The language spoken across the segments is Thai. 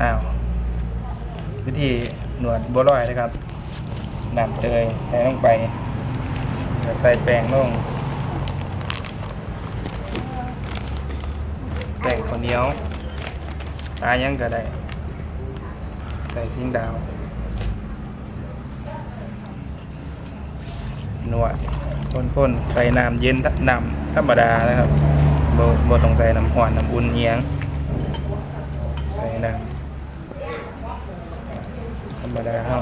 อ้าววิธีหนวดบัวลอยนะครับนำเตยใส่ลงไปใส่แป้งลงแป้งข้าวเหนียวตายังก็ได้ ใส่ซิงดาวนวดข้นๆใส่น้ำเย็นน้ำธรรมดานะครับโบ่บ่ต้องใส่น้ำหวานน้ำอุ่นเยียงใส่น้ำ ธรรมดาเฮา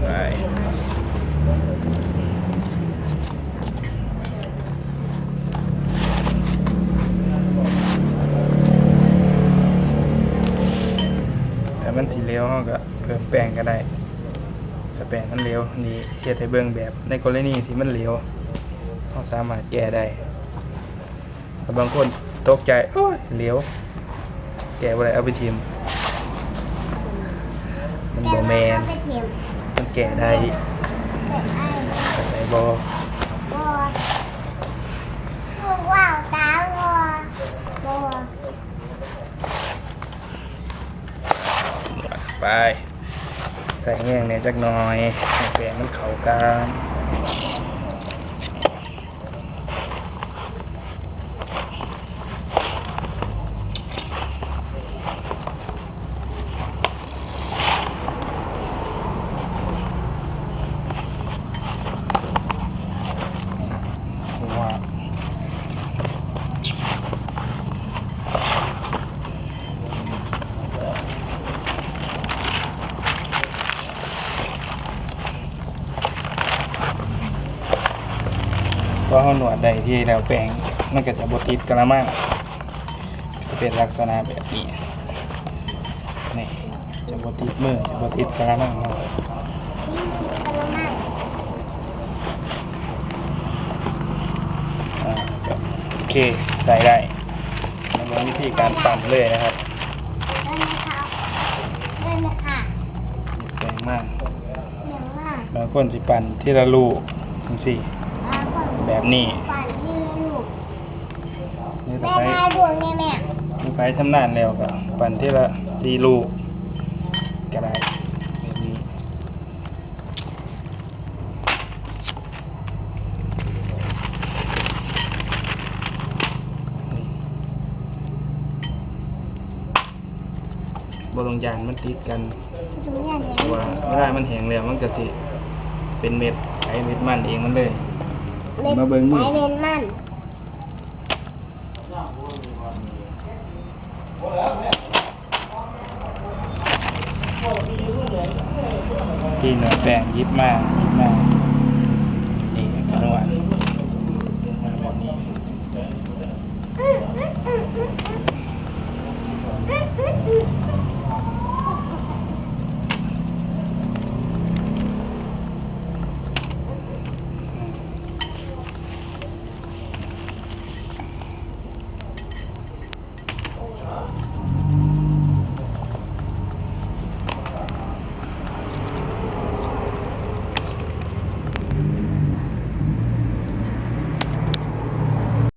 ไปแต่มันสีเหล วเขาก็เพิ่มแป้งก็ได้ถ้าแป้งมันเหลวนี่เฮ็ดให้เบิ่งแบบในกรณีที่มันเหลวเขาสามารถแก้ได้แต่บางคนตกใจโอ้ยเหลวแก้บ่ได้เอาไปทิมมันบ่แมนไปเทียมมันแก้ได้เกิดไอ้แต่ไหนบ่ บอพวกว่าวตาบอบัว ไป ใส่แง่งเนี่ยจักหน่อยแป้งมันเข้ากันว้าว พอเขาหนวดได้ที่แล้วแป้งมันก็จะบติดกระมังจะเป็นลักษณะแบบนี้นี่จะบติดมือจะบติดกระมังเราที่มีกระมังอ่าก็โอเคใส่ได้มาลองวิธีการปั่นเลยนะครับเดินนะคะเดินนะคะแป้งมากอย่างมากบางคนสิปั่นที่ละลูกจังสี่บางคน แบบนี้ปั่นที่ลูกนี่ถ้าแม่ไปพายดวงเนี่ยแม่ถ้าไปทำนานแล้วก็ปั่นที่ละสี่ลูกก็ได้แบบนี้บลงยานมันติดกันตรงเนี้ยเนี่ยเพราะว่าเวลามันแห้งแล้วมันก็สิเป็นเม็ดไอเม็ดมันเองมันเลย มาเบิ่งมือไอเวนมันที่เนื้อแป้งยิบมากยิบมาก